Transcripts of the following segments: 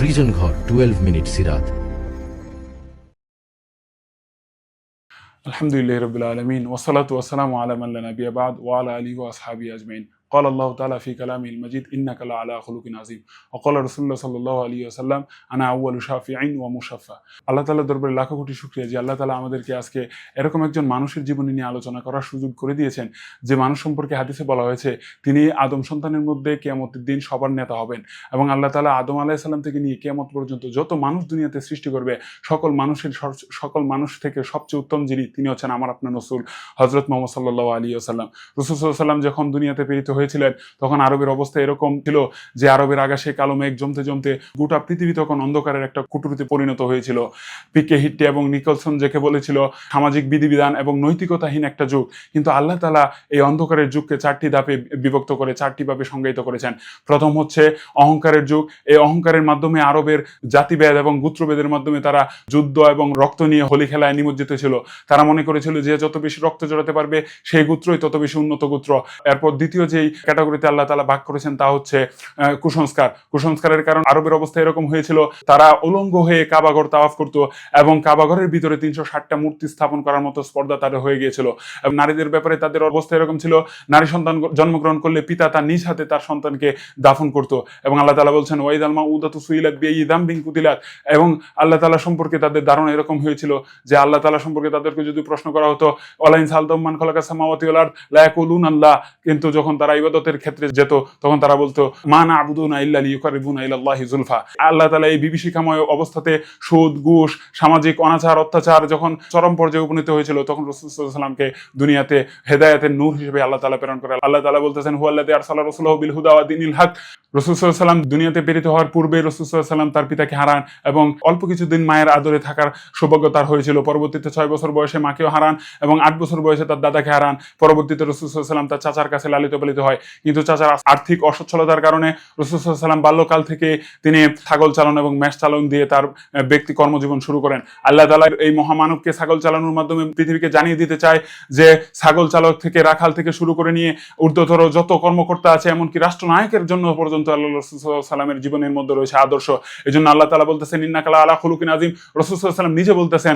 সৃজনঘর twelve minute সিরাত। আলহামদুলিল্লাহ রবিল আলমিন ওসালাত ওসালাম আলম আল্লা নবী আবাদ ওয়াল আলী ও আসহাবি আজমাইন। قال الله تعالى في كلامه المجيد إنك لعلى خلق عظيم وقال رسول الله صلى الله عليه وسلم أنا أول شافع ومشفع আল্লাহ তালা দরবারে লাখো কোটি শুক্রিয়া যে আল্লাহ তালা আমাদেরকে আজকে এরকম একজন মানুষের জীবনী নিয়ে আলোচনা করার সুযোগ করে দিয়েছেন যে মানুষ সম্পর্কে হাদিসে বলা হয়েছে তিনি আদম সন্তানের মধ্যে কেয়ামতের দিন সবার নেতা হবেন এবং আল্লাহ তালা আদম আলাইসাল্লাম থেকে নিয়ে কেয়ামত পর্যন্ত যত মানুষ দুনিয়াতে সৃষ্টি করবে সকল মানুষের সর- সকল মানুষ থেকে সবচেয়ে উত্তম যিনি তিনি হচ্ছেন আমার আপনার রসুল হজরত মোহাম্মদ সাল্লাহ আলী আসাল্লাম রসুল সাল্লাম যখন দুনিয়াতে প্রেরিত হয়েছিলেন, তখন আরবের অবস্থা এরকম ছিল যে আরবের আকাশে কালো মেঘ জমতে জমতে গোটা পৃথিবী তখন অন্ধকারের একটা কুটুরিতে পরিণত হয়েছিল। পিকে হিট্টে এবং নিকলসন যাকে বলেছিল, সামাজিক বিধিবিধান এবং নৈতিকতাহীন একটা যুগ। কিন্তু আল্লাহ তালা এই অন্ধকারের যুগকে চারটি ধাপে বিভক্ত করে চারটি ভাবে সংজ্ঞায়িত করেছেন। প্রথম হচ্ছে অহংকারের যুগ। এই অহংকারের মাধ্যমে আরবের জাতিভেদ এবং গোত্রভেদের মাধ্যমে তারা যুদ্ধ এবং রক্ত নিয়ে হোলি খেলায় নিমজ্জিত ছিল। তারা মনে করেছিল যে যত বেশি রক্ত জড়াতে পারবে, সেই গুত্রই তত বেশি উন্নত গুত্র। এরপর দ্বিতীয় যেই ক্যাটাগরিতে আল্লাহ তালা ভাগ করেছেন, তা হচ্ছে কুসংস্কার। কুসংস্কারের কারণ আরবের অবস্থা এরকম হয়েছিল, তারা উলঙ্গ হয়ে কাবাগর তাওয়াফ করতো এবং কাবাগরের ভিতরে তিনশো ষাটটা মূর্তি স্থাপন করার মতো স্পর্ধা তাদের হয়ে গিয়েছিল। এবং নারীদের ব্যাপারে তাদের অবস্থা এরকম ছিল, নারী সন্তান জন্মগ্রহণ করলে পিতা তার নিজ হাতে তার সন্তানকে দাফন করতো এবং আল্লাহ তালা বলছেন ওয়াইদ আলমা উদাতু সুইলাত বিয়ে দাম বিং কুতিলাত। এবং আল্লাহ তালা সম্পর্কে তাদের ধারণা এরকম হয়েছিল যে আল্লাহ তালা সম্পর্কে তাদেরকে যদি প্রশ্ন করা হতো অলাইন সালতমান খলাকা সামাওয়াতি ওলার লায়াকুলুন আল্লাহ কিন্তু যখন তারা ইবাদতের ক্ষেত্রে যেত, তখন তারা বলতো, মা না আবুদুনা ইল্লা লিউকারিবুনা ইলাল্লাহি জুলফা। আল্লাহ তালা এই বিভীষিকাময় অবস্থাতে সুদ, ঘুষ, সামাজিক অনাচার, অত্যাচার যখন চরম পর্যায়ে উপনীত হয়েছিল, তখন রসুলামকে দুনিয়াতে হেদায়েতের নূর হিসেবে আল্লাহ তালা প্রেরণ করে আল্লাহ তালা বলতেছেন হুয়াল্লাদি আরসাল্লাহ রসুল্লাহ বিল হুদা ওয়া দিনিল হক। রসুলাম দুনিয়াতে প্রেরিত হওয়ার পূর্বে রসুলাম তার পিতাকে হারান এবং অল্প কিছুদিন মায়ের আদরে থাকার সৌভাগ্য তার হয়েছিল। পরবর্তীতে ছয় বছর বয়সে মাকেও হারান এবং আট বছর বয়সে তার দাদাকে হারান। পরবর্তীতে রসুলাম তার চাচার কাছে লালিত পালিত হয়। কিন্তু চাচার আর্থিক অসচ্ছলতার কারণে রসুলাম বাল্যকাল থেকে তিনি ছাগল চালন এবং ম্যাশ চালন দিয়ে তার ব্যক্তি কর্মজীবন শুরু করেন। আল্লাহ তালা এই মহামানবকে ছাগল চালানোর মাধ্যমে পৃথিবীকে জানিয়ে দিতে চায় যে, ছাগল চালক থেকে, রাখাল থেকে শুরু করে নিয়ে ঊর্ধ্বতর যত কর্মকর্তা আছে, এমনকি রাষ্ট্রনায়কের জন্য পর্যন্ত আল্লাহ রসুল সাল্লামের জীবনের মধ্যে রয়েছে আদর্শ। এই জন্য আল্লাহ তালা বলতেছেন ইন্নাকালা আলা খুলুকিন আজিম রসুল সাল্লাম নিজে বলতেছেন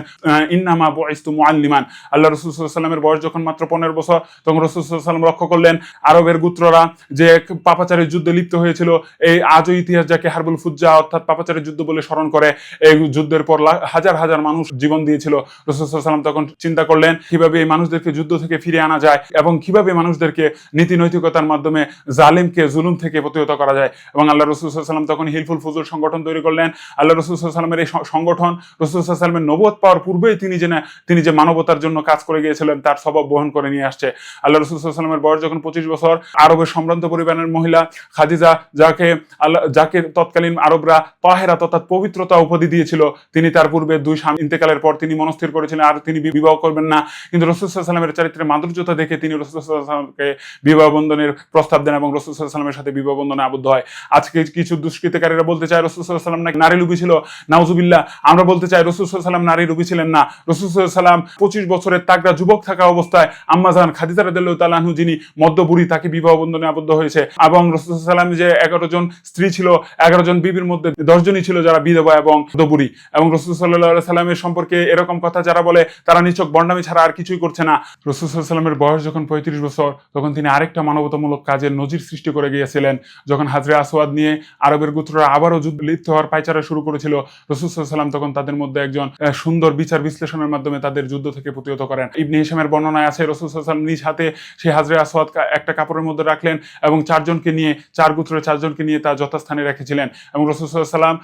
ইন্নামা বয়স্তু মুআল্লিমান। আল্লাহ রসুল সাল্লামের বয়স যখন মাত্র পনেরো বছর, তখন রসুল সাল্লাম লক্ষ্য করলেন, আরবের গোত্ররা যে পাপাচারের যুদ্ধে লিপ্ত হয়েছিল, এই আজও ইতিহাস যাকে হারবুল ফুজ্জা অর্থাৎ পাপাচারের যুদ্ধ বলে স্মরণ করে, এই যুদ্ধের পর হাজার হাজার মানুষ জীবন দিয়েছিল। রসুল সাল্লাম তখন চিন্তা করলেন, কীভাবে এই মানুষদেরকে যুদ্ধ থেকে ফিরে আনা যায় এবং কীভাবে মানুষদেরকে নীতি নৈতিকতার মাধ্যমে জালিমকে জুলুম থেকে প্রতিহত করা যায়। এবং আল্লাহ রসুল সাল্লাম তখন হিলফুল ফুজুর সংগঠন তৈরি করলেন। আল্লাহ রসুল সাল্লামের এই সংগঠন, রসুল সাল্লামের নবত পাওয়ার পূর্বেই তিনি যে তিনি যে মানবতার জন্য কাজ করে গিয়েছিলেন, তার স্বভাব বহন করে নিয়ে আসছে। আল্লাহ রসুল সাল্লামের বয়স যখন পঁচিশ বছর আরবের সম্ভ্রান্ত পরিবারের মহিলা খাদিজা যাকে আল্লাহ, যাকে তৎকালীন আরবরা পাহেরা তথা পবিত্রতা উপাধি দিয়েছিল, তিনি তার পূর্বে দুই স্বামী ইন্তেকালের পর তিনি মনস্থির করেছিলেন, আর তিনি বিবাহ করবেন না। কিন্তু রসুল সাল্লামের চারিত্রের মাধুর্যতা দেখে তিনি রসুল সাল্লামকে বিবাহ বন্ধনের প্রস্তাব দেন এবং রসুল সাল্লামের সাথে বিবাহ বন্ধনে আবদ্ধ হয়। আজকে কিছু দুষ্কৃতকারীরা বলতে চায়, রসুল সাল্লাম নাকি নারী লুবি ছিল? নাউজুবিল্লাহ, আমরা বলতে চাই রসুলাম নারী লুবি ছিলেন না। রসুল সাল্লাম পঁচিশ বছরের তাগড়া যুবক থাকা অবস্থায় আম্মাজান খাদিজা রাদিয়াল্লাহু তাআলা আনহু যিনি মধ্যবুড়ি তাকে বিবাহ বন্ধনে আবদ্ধ হয়েছে। এবং রসুল সাল্লাম যে এগারো জন স্ত্রী ছিল, এগারো জন বিবির মধ্যে দশজনই ছিল যারা বিধবা এবং মধ্যবুড়ি এবং রসুল সাল্লাহ সাল্লামের সম্পর্কে এরকম কথা যারা বলে, তারা নিচক বন্ডামি ছাড়া আর কিছুই করছে না। রসুল সাল্লামের বয়স যখন পঁয়ত্রিশ বছর, তখন তিনি আরেকটা মানবতামূলক কাজের নজির সৃষ্টি করে গিয়েছিলেন। যখন হাজরে আসওয়াদ নিয়ে আরবের গুত্ররা আবারও যুদ্ধ, লিপ্ত হওয়ার পাইচারা শুরু করেছিল, রসুল সাল্লাম তখন তাদের মধ্যে একজন সুন্দর বিচার বিশ্লেষণের মাধ্যমে তাদের যুদ্ধ থেকে প্রতিহত করেন। ইবনে হিসামের বর্ণনায় আছে, রসুল সাল্লাম নিজ হাতে সেই হাজরে আসওয়াদ একটা কাপড়ের মধ্যে রাখলেন এবং চারজনকে নিয়ে, চার গোত্রের চারজনকে নিয়ে তার যথাস্থানে রেখেছিলেন। এবং রসুল সাল্লাম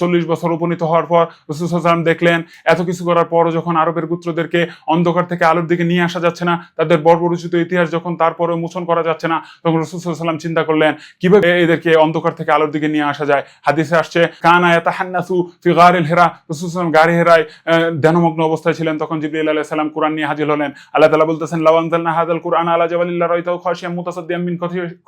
চল্লিশ বছর উপনীত হওয়ার পর রসুল সাল্লাম দেখলেন, এত কিছু করার পরও যখন আরবের গোত্রদেরকে অন্ধকার থেকে আলোর দিকে নিয়ে আসা যাচ্ছে না, তাদের বর্বরচিত ইতিহাস যখন তারপরে মোচন করা যাচ্ছে না, তখন রসুল সাল্লাম চিন্তা করলেন, কীভাবে এদেরকে অন্ধকার থেকে আলোর দিকে নিয়ে আসা যায়? হাদিসে আসছে, কানা ইয়াতাহান্নাসু ফি গারিল হেরা রসুল সাল্লাম গারি হেরায় ধ্যানমগ্ন অবস্থায় ছিলেন, তখন জিবরিল আলাইহিস সালাম কোরআন নিয়ে হাজির হলেন। আল্লাহ তালা বলতেছেন লাওয়ানজালনা হাদাল কুরআন আলা জাবালিল্লাহ রাইতাউ খাশিয়াম মুতাসাদ্দিআন ওয়াসাদ্দিয়াম মিন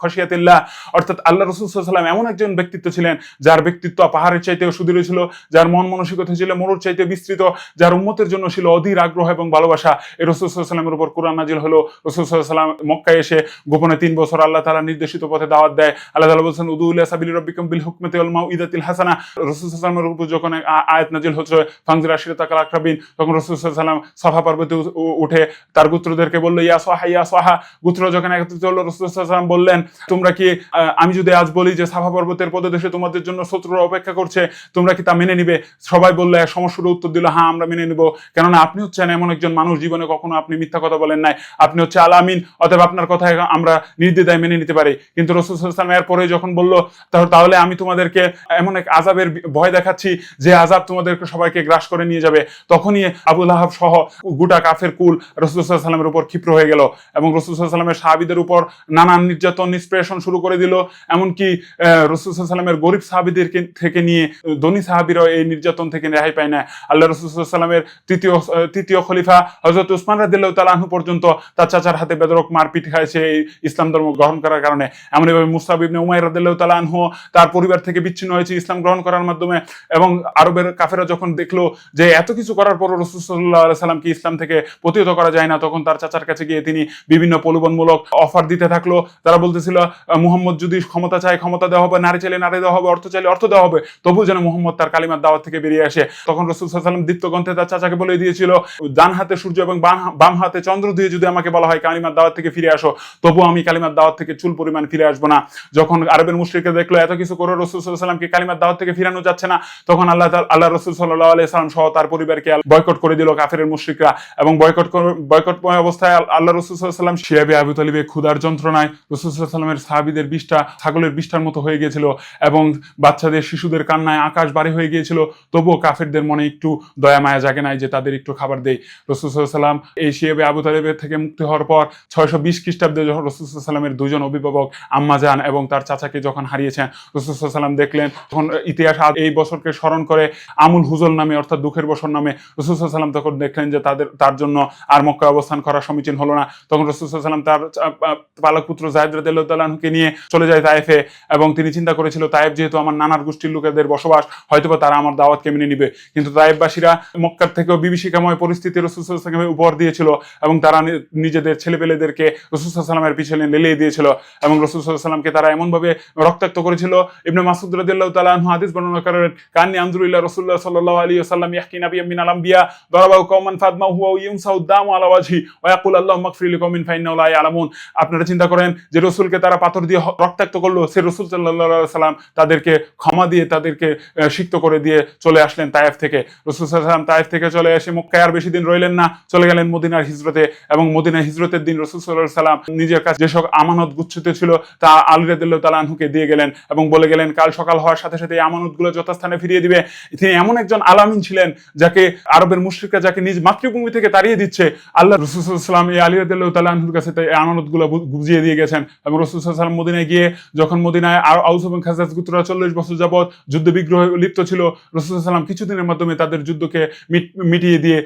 খশিয়াতিল্লাহ। অর্থাৎ আল্লাহ রাসূল ওয়াসাল্লাম এমন একজন ব্যক্তিত্ব ছিলেন, যার ব্যক্তিত্ব পাহাড়ের সুদূরে ছিল, যার মন মানসিকতা ছিল, মরুর চাইতে বিস্তৃত, যার জন্য ছিল অধীর আগ্রহ এবং ভালোবাসা। রসুল সাল্লামের উপর কোরআন নাজিল হলো। রসুল সাল্লাম মক্কায় এসে গোপনে তিন বছর আল্লাহ তালা নির্দেশিত পথে দাওয়াত দেয়। আল্লাহ তালা বলছেন উদুল্লাহ সাবিল রব্বিকম বিল হুকমতে আল ইদাতিল হাসানা। রসুল সাল্লামের উপর যখন আয়াত নাজিল হচ্ছে তখন রসুল সাল্লাম সাফা পর্বতে উঠে তার গোত্রদেরকে বলল, ইয়া সোহা, ইয়া গোত্র যখন একত্রিত হলো, রসুল সাল্লাম বললেন, তোমরা কি আমি যদি আজ বলি যে সাফা পর্বতের পদদেশে তোমাদের জন্য শত্রুরা অপেক্ষা করছে, তোমরা কি তা মেনে নিবে? সবাই বলল এক সমস্যার উত্তর দিল হ্যাঁ আমরা মেনে নিব। কেননা আপনি হচ্ছেন এমন একজন মানুষ, জীবনে কখনো আপনি মিথ্যা কথা বলেন নাই। আপনি হচ্ছে আলামিন অতএব আপনার কথা আমরা নির্দ্বিধায় মেনে নিতে পারি। কিন্তু রসুল সাল্লাম এর পরে যখন বলল তাহলে আমি তোমাদেরকে এমন এক আজাবের ভয় দেখাচ্ছি যে আজাব তোমাদেরকে সবাইকে গ্রাস করে নিয়ে যাবে। তখনই আবুল আহাব সহ গোটা কাফের কুল রসুল সাল্লামের উপর ক্ষিপ্র হয়ে গেল এবং রসুল সাল্লামের সাহাবিদের উপর নানান নির্যাতন নিষ্প্রেষণ শুরু করে দিল। এমনকি রসুল সাল্লামের গরিব সাহাবিদের থেকে নিয়ে, ধনী সাহাবিরাও এই নির্যাতন থেকে রেহাই পায় না। আল্লাহ রসুল সাল্লামের তৃতীয় তৃতীয় খলিফা হজরত উসমান রাদিল্লাহ তালাহু পর্যন্ত তার চাচার হাতে বেদরক মারপিট খাইছে এই ইসলাম ধর্ম গ্রহণ করার কারণে। এমনভাবে মুস্তাব ইবনে উমাইর রাদিল্লাহ তালাহু তার পরিবার থেকে বিচ্ছিন্ন হয়েছে ইসলাম গ্রহণ করার মাধ্যমে এবং আরবের কাফেরা যখন দেখল যে এত কিছু করার পরও রসুল সাল্লাহ সাল্লামকে ইসলাম থেকে প্রতিহত করা যায় না, তখন তার চাচার কাছে গিয়ে তিনি বিভিন্ন প্রলোভনমূলক অফার দিতে থাকল, তারা বলতেছিল মুহাম্মদ যদি ক্ষমতা চায়, ক্ষমতা দেওয়া হবে, নারী চাইলে নারী দেওয়া হবে, অর্থ চাইলে অর্থ দেওয়া হবে তবু যেন মুহাম্মদ তার কালিমার দাওয়াত থেকে বেরিয়ে আসে। তখন রসুল সাল্লাম দীপ্ত গ্রন্থে তার চাচাকে বলে দিয়েছিল, ডান হাতে সূর্য এবং বাম- হাতে চন্দ্র দিয়ে যদি আমাকে বলা হয় কালিমার দাওয়াত থেকে ফিরে আসো তবু আমি কালিমার দাওয়াত থেকে চুল পরিমাণ ফিরে আসব না। যখন আরবের মুশ্রিকরা দেখল, এত কিছু করে রসুল সাল্লামকে কালিমার দাওয়াত থেকে ফিরানো যাচ্ছে না। তখন আল্লাহ আল্লাহ রসুল সাল্লাহ আলাইসালাম সহ তার পরিবারকে বয়কট করে দিল কাফের মুশ্রিকরা এবং বয়কট বয়কটময় অবস্থায় আল্লাহ রসুল সাল্লাম শিয়াবে আবু তালিবে ক্ষুধার যন্ত্রণায় রসুল সাল্লামের সাহাবিদের বিষ্ঠা ছাগলের বিষ্ঠার মতো হয়ে গিয়েছিল এবং বাচ্চাদের শিশুদের কান্নায় আকাশ বাড়ি হয়ে গিয়েছিল। তবুও কাফেরদের মনে একটু দয়া মায়া জাগে নাই যে তাদের একটু খাবার দেয় রসুল সাল্লাম এই শিয়াবে আবু তালেবের থেকে মুক্তি হওয়ার পর ছয়শো বিশ খ্রিস্টাব্দে যখন রসুল সাল্লামের দুজন অভিভাবক আম্মা যান এবং তার চাচাকে যখন হারিয়েছেন রসুল সাল্লাম দেখলেন তখন ইতিহাস এই বছরকে স্মরণ করে আমুল হুজল নামে অর্থাৎ দুঃখের বছর নামে রসুল সাল্লাম তখন দেখলেন যে তাদের তার জন্য আর মক্কা অবস্থান করা সমীচীন হলো না। তখন রসুল সাল্লাম তার আহ, আহ, পুত্র জায়দ রাদিয়াল্লাহুকে নিয়ে চলে যায় তায়েফে এবং তিনি চিন্তা করেছিল তায়েফ যেহেতু আমার নানার গোষ্ঠীর লোকেদের বসবাস হয়তোবা তারা আমার দাওয়াতকে মেনে নিবে। কিন্তু তায়েফবাসীরা মক্কার থেকেও বিভীষিকাময় পরিস্থিতি রসুল সাল্লামকে উপহার দিয়েছিল এবং তারা নিজেদের ছেলেপেলেদেরকে রসুল সাল্লামের পিছনে লেলিয়ে দিয়েছিল এবং রসুল সাল্লামকে তারা এমনভাবে রক্তাক্ত করেছিল ইবনে মাসুদ রাদিয়াল্লাহু তাআলা হাদিস বর্ণনা করেন কান্নি আনজুরুল্লাহ রাসূলুল্লাহ সাল্লাল্লাহু আলাইহি ওয়াসাল্লাম ইয়াহকি নাবিয়্যাম মিনাল আম্বিয়া দারাবাহু কওমান ফাদমাহু ওয়া ইউনসাউ দামু আলা ওয়াজহি ওয়া ইয়াকুল আল্লাহুম্মা ইগফির লিকওমিন ফাইন্নাহু লা ইয়ালামুন। আপনারা চিন্তা করেন যে রসুলকে তারা পাথর দিয়ে রক্তাক্ত করল, সে রসুল আলাইহি সাল্লাম তাদেরকে ক্ষমা দিয়ে তাদেরকে সিক্ত করে দিয়ে চলে আসলেন তায়েফ থেকে। রসুল সাল্লাম তায়েফ থেকে চলে এসে মক্কায় আর বেশি দিন রইলেন না, চলে গেলেন মদিনার হিজরতে এবং মদিনার হিজরতের দিন রসুল সাল্লাহ সাল্লাম নিজের কাছে যেসব আমানত গুচ্ছিত ছিল, তা আলী রাদিল্লাহু তাআলা দিয়ে গেলেন এবং বলে গেলেন, কাল সকাল হওয়ার সাথে সাথে এই আমানতগুলো যথাস্থানে ফিরিয়ে দিবে। তিনি এমন একজন আলামিন ছিলেন যাকে আরবের মুশরিকরা যাকে নিজ মাতৃভূমি থেকে তাড়িয়ে দিচ্ছে। আল্লাহ রসুল সাল্লাম এই আলী রাদিল্লাহু তাআলা কাছে তাই আমানতগুলো বু- বুঝিয়ে দিয়ে গেছেন। এবং রসুল সাল্লাম মদিনায় গিয়ে যখন মদিনায় আর আউস এবং খাজাজ গুত্রা চল্লিশ বছর যাবৎ যুদ্ধ বিগ্রহে লিপ্ত ছিল, রসুল সাল্লাম কিছুদিনের মাধ্যমে তাদের যুদ্ধকে মিটিয়ে দিয়ে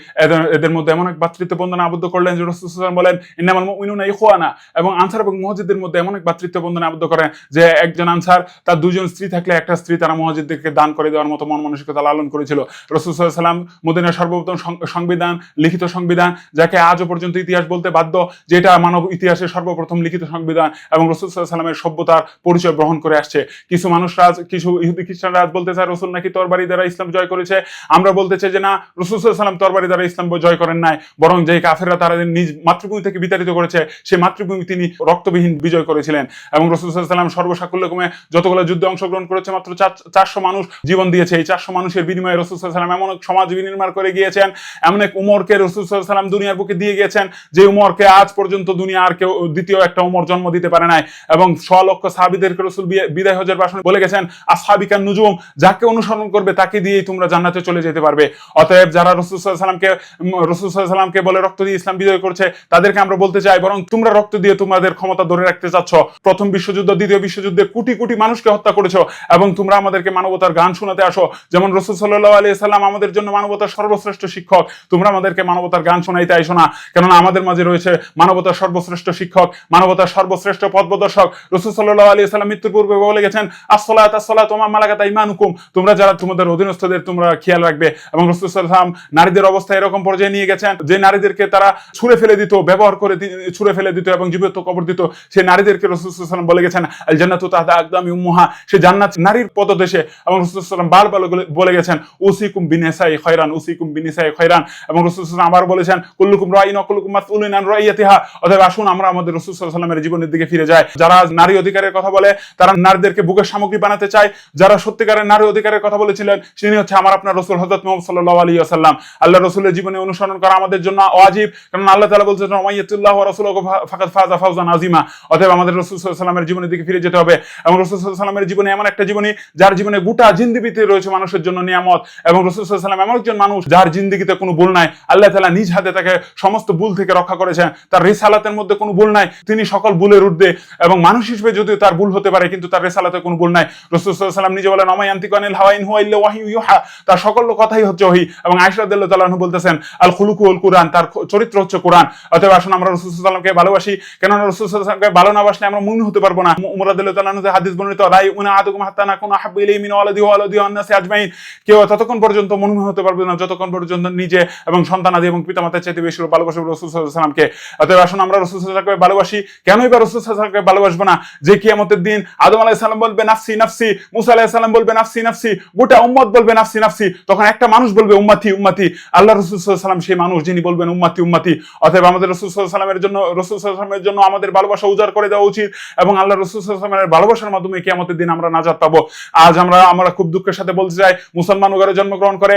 এদের মধ্যে এমন এক ভাতৃত্ব বন্ধনে আবদ্ধ করলেন যে রসুল সাল্লাম বলেন, ইন্নামাল মুমিনুনা ইখওয়ানা। এবং আনসার এবং মসজিদের মধ্যে এমন এক ভাতৃত্ব বন্ধনে আবদ্ধ করেন যে একজন আনসার তার দুজন স্ত্রী থাকলে একটা স্ত্রী তারা মসজিদদেরকে দান করে দেওয়ার মতো মন মানসিকতা লালন করেছিল। রসুল সাল্লাম মদিনার সর্বপ্রথম সংবিধান, লিখিত সংবিধান, যাকে আজও পর্যন্ত ইতিহাস বলতে বাধ্য, যেটা মানব ইতিহাসের সর্বপ্রথম লিখিত সংবিধান এবং রসুল সাল্লামের সভ্যতার পরিচয় গ্রহণ করে আসছে। কিছু মানুষ রাজ, কিছু ইহুদি খ্রিস্টানরা আজ বলতে চায়, রসুল নাকি তরবারি দ্বারা ইসলাম জয় করেছে? আমরা বলতে চাই যে, না, রসুল সাল্লাম তরবারি দ্বারা ইসলাম জয় করেন নাই। বরং যে কাফেররা তারা নিজ মাতৃভূমি থেকে বিতাড়িত করেছে, সেই মাতৃভূমি তিনি রক্তবিহীন বিজয় করেছিলেন এবং রসুল সাল্লাম সর্বসাকুল্যক্রমে যতগুলো যুদ্ধে অংশগ্রহণ করেছে, মাত্র চারশো মানুষ জীবন দিয়েছে। এই চারশো মানুষের বিনিময়ে রসুল সাল্লাম এমন এক সমাজ বিনির্মাণ করে গিয়েছেন, এমন এক উমরকে রসুল সাল্লাম দুনিয়ার বুকে দিয়ে গিয়েছেন যে উমরকে আজ পর্যন্ত দুনিয়া আর কেউ, দ্বিতীয় একটা উমর জন্ম দিতে পারে নাই। এবং ছ লক্ষ সাহাবিদেরকে রসুল বিদায় হজের ভাষণে বলে গেছেন আসহাবিকান নুজুম, যাকে অনুসরণ করবে তাকে দিয়েই তোমরা জান্নাতে চলে যেতে পারবে। অতএব যারা রসুল সাল্লামকে রসুল সাল্লামকে বলে রক্ত দিয়ে ইসলাম বিজয় করছে, তাদেরকে আমরা বলতে চাই, বরং তোমরা রক্ত দিয়ে তোমাদের ক্ষমতা ধরে রাখতে চাচ্ছ। প্রথম বিশ্বযুদ্ধ, দ্বিতীয় বিশ্বযুদ্ধে কোটি কোটি মানুষকে হত্যা করেছ এবং তোমরা আমাদেরকে মানবতার গান শোনাতে আসো। যেমন রসুল সাল্লাহ আলী সাল্লাম আমাদের জন্য মানবতার সর্বশ্রেষ্ঠ শিক্ষক, তোমরা আমাদেরকে মানবতার গান শোনাইতে আইসো না। কেননা আমাদের মাঝে রয়েছে মানবতার সর্বশ্রেষ্ঠ শিক্ষক, মানবতার মানবতার সর্বশ্রেষ্ঠ পথ প্রদর্শক রসুল সাল্লাহ আলী সাল্লাম মৃত্যুর পূর্বে বলে গেছেন, আসসালাত আসসালাত তোমার মালাকাতা ইমানুকুম তোমরা যারা তোমাদের অধীনস্থদের তোমরা খেয়াল রাখবে। এবং রসুল সাল্লাম নারীদের অবস্থা এরকম পর্যায়ে নিয়ে গেছেন, যে নারীদেরকে তারা ছুঁড়ে ফেলে দিত, ব্যবহার করে ছুঁড়ে ফেলে দিত এবং জীবিত কবর দিত সেই নারীদেরকে রসুল সাল্লাম বলে গেছেন আল জান্নাতু তাহতা আকদামি উম্মুহা। সে জান্নাত, নারীর পদদেশে এবং রসুল সাল্লাম বারবার বলে- গেছেন, উসিকুম বিনিসাই খয়রান, উসিকুম বিনিসাই খয়রান। এবং রসুল সাল্লাম আবার বলেছেন, কুল্লুকুম রাইন কুল্লুকুম মাসউলুন আন রাইয়াতিহা। অতএব আসুন, আমরা আমাদের রসুল সাল্লাল্লাহু সাল্লামের জীবনের দিকে ফিরে যাই যারা নারী অধিকারের কথা বলে, তারা নারীদেরকে বুকের সামগ্রী বানাতে চায়। যারা সত্যিকারের নারী অধিকারের কথা বলেছিলেন, তিনি হচ্ছে আমার আপনার রসুল হযরত মুহাম্মদ সাল্লাল্লাহু আলাইহি ওয়াসাল্লাম। আল্লাহ রসুলের জীবনে অনুসরণ করা আমাদের জন্য ওয়াজিব, কারণ আল্লাহ তাআলা বলছেন, ওমাইয়াতুল্লাহ ওয়া রাসূলুহু ফাকাদ ফাজা ফাওজান আযীমা। অতএব আমাদের রসুল সাল্লামের জীবনের দিকে ফিরে যেতে হবে। এবং রসুল সাল্লামের জীবনে এমন একটা জীবনী, যার জীবনে গোটা জিন্দিগিতে রয়েছে মানুষের জন্য নিয়ামত। এবং রসুল সাল্লাম এমন একজন মানুষ, যার জিন্দিগিতে কোনো ভুল নাই। আল্লাহ তালা নিজ হাতে তাকে সমস্ত ভুল থেকে রক্ষা করেছেন। তার রিসালাতের মধ্যে কোনো ভুল নাই। তিনি সকল ভুলের ঊর্ধ্বে এবং মানুষ হিসেবে যদিও তার ভুল হতে পারে, কিন্তু তার রিসালাতে কোনো ভুল নাই। রসুল সাল্লাল্লাহু আলাইহি সাল্লাম নিজে বলেন অমায়ান্তিকানিল হাওয়াইন হুয়া ইল্লা ওয়াহিয়ু ইউহা। তার সকল কথাই হচ্ছে ওহী। এবং রাদিয়াল্লাহু তাআলা বলতেছেন, আল খুলুকু ওয়াল কুরআন। তার চরিত্র হচ্ছে কোরআন। অতএব আসুন আমরা রসুল সাল্লামকে ভালোবাসি। কেননা রসুল ভালো না বাসলে আমরা মুমিন হতে পারব না। হাদিস বর্ণিত উনা আদুকুম হাত্তা নাকুনা হাব্বু ইলাইহি মিন ওয়ালাদি ওয়ালাদি আজমাইন। কেউ ততক্ষণ পর্যন্ত মুমিন হতে পারবে না, যতক্ষণ পর্যন্ত নিজে এবং সন্তানাদি এবং পিতামাতার চাইতে বেশি ভালোবাসবে রসুল সাল্লামকে আসুন আমরা রসুল ভালোবাসি। কেনই বা রসুল সাল্লামকে ভালোবাসবো না? যে কিয়ামতের দিন আদম আলাইহিস সালাম বলবে, নাফসি নাফসি, মুসা আলাইহিস সালাম বলবে, নাফসি নাফসি, গোটা উম্মত বলবে, নাফসি নাফসি। তখন একটা মানুষ বলবে, উম্মতি উম্মতি। আল্লাহ রসুল সাল্লাম সেই মানুষ যিনি বলবেন, উম্মতি উম্মতি। অতএব আমাদের রসুল সাল্লামের জন্য, রসুল সাল্লামের জন্য আমাদের ভালোবাসা উজাড় করে দেওয়া উচিত এবং আল্লাহ রসুল সাল্লামের ভালোবাসার মাধ্যমে কিয়ামতের দিন আমরা নাজাত পাবো। আজ আমরা আমরা খুব দুঃখের সাথে বলতে চাই, মুসলমান ঘরে জন্মগ্রহণ করে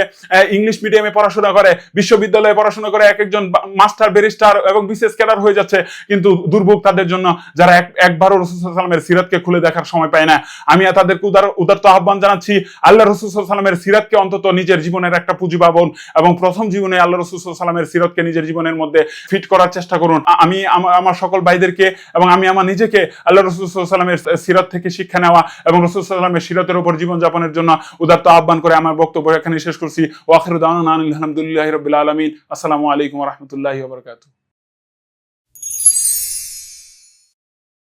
ইংলিশ মিডিয়ামে পড়াশোনা করে, বিশ্ববিদ্যালয়ে পড়াশোনা করে এক একজন মাস্টার, ব্যারিস্টার এবং বিশেষ ক্যাডার হয়ে যাচ্ছে। কিন্তু দুর্ভোগ তাদের জন্য যারা এক- একবারও রসুল সাল্লাল্লাহু সিরাতকে খুলে দেখার সময় পায় না। আমি তাদেরকে উদার, উদারত আহ্বান জানাচ্ছি, আল্লাহ রসুল সাল্লাল্লাহু আলাইহি সিরাতকে অন্তত নিজের জীবনের একটা পুঁজি পাবন এবং প্রথম জীবনে আল্লাহ রসুল সাল্লাল্লাহু আলাইহি সিরাতকে নিজের জীবনের মধ্যে ফিট করার চেষ্টা করুন। আমি আমার সকল ভাইদেরকে এবং আমি আমার নিজেকে আল্লাহ রসুল সাল্লাল্লাহু আলাইহি সাল্লামের সিরাত থেকে শিক্ষা নেওয়া এবং রসুল সাল্লাল্লাহু আলাইহি সাল্লামের সিরাতের উপর জীবনযাপনের জন্য উদারত আহ্বান করে আমার বক্তব্য এখানে শেষ করছি। ওয়াখির আলহামদুলিল্লাহি রাব্বিল আলামিন। আসসালামু আলাইকুম রাহমাতুল্লাহি ওয়া বারাকাতুহু।